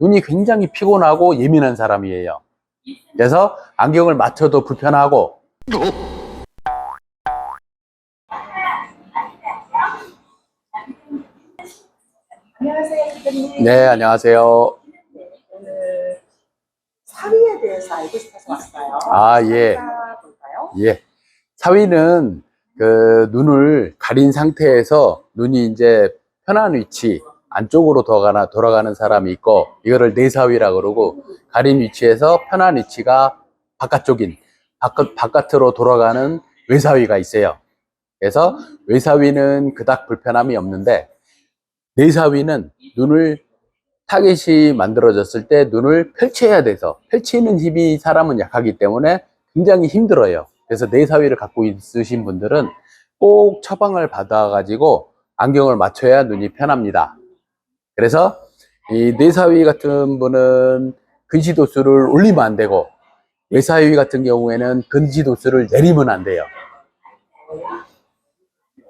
눈이 굉장히 피곤하고 예민한 사람이에요. 그래서 안경을 맞춰도 불편하고. 네 안녕하세요. 오늘 사위에 대해서 알고 싶어서 왔어요. 아, 예. 볼까요? 예. 사위는 그 눈을 가린 상태에서 눈이 이제 편한 위치 안쪽으로 돌아가나 돌아가는 사람이 있고 이거를 내사위라 그러고 가린 위치에서 편한 위치가 바깥쪽인 바깥 바깥으로 돌아가는 외사위가 있어요. 그래서 외사위는 그닥 불편함이 없는데 내사위는 눈을 타겟이 만들어졌을 때 눈을 펼쳐야 돼서 펼치는 힘이 사람은 약하기 때문에 굉장히 힘들어요. 그래서 내사위를 갖고 있으신 분들은 꼭 처방을 받아가지고 안경을 맞춰야 눈이 편합니다. 그래서 이 내사위 같은 분은 근시 도수를 올리면 안 되고 외사위 같은 경우에는 근시 도수를 내리면 안 돼요.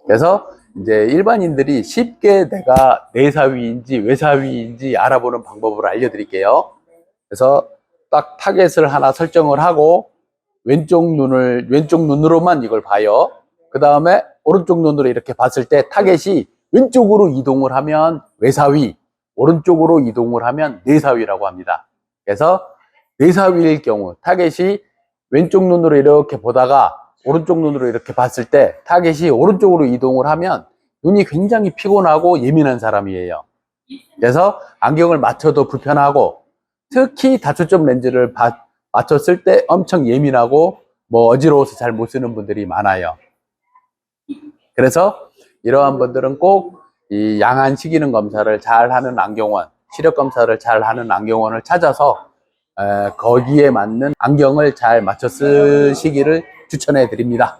그래서 이제 일반인들이 쉽게 내가 내사위인지 외사위인지 알아보는 방법을 알려드릴게요. 그래서 딱 타겟을 하나 설정을 하고 왼쪽 눈을 왼쪽 눈으로만 이걸 봐요. 그 다음에 오른쪽 눈으로 이렇게 봤을 때 타겟이 왼쪽으로 이동을 하면 외사위, 오른쪽으로 이동을 하면 내사위라고 합니다. 그래서 내사위일 경우 타겟이 왼쪽 눈으로 이렇게 보다가 오른쪽 눈으로 이렇게 봤을 때 타겟이 오른쪽으로 이동을 하면 눈이 굉장히 피곤하고 예민한 사람이에요. 그래서 안경을 맞춰도 불편하고 특히 다초점 렌즈를 바- 맞췄을 때 엄청 예민하고 뭐 어지러워서 잘 못 쓰는 분들이 많아요. 그래서 이러한 분들은 꼭 이 양안 시기능 검사를 잘 하는 안경원, 시력 검사를 잘 하는 안경원을 찾아서 에, 거기에 맞는 안경을 잘 맞춰 쓰시기를 추천해 드립니다.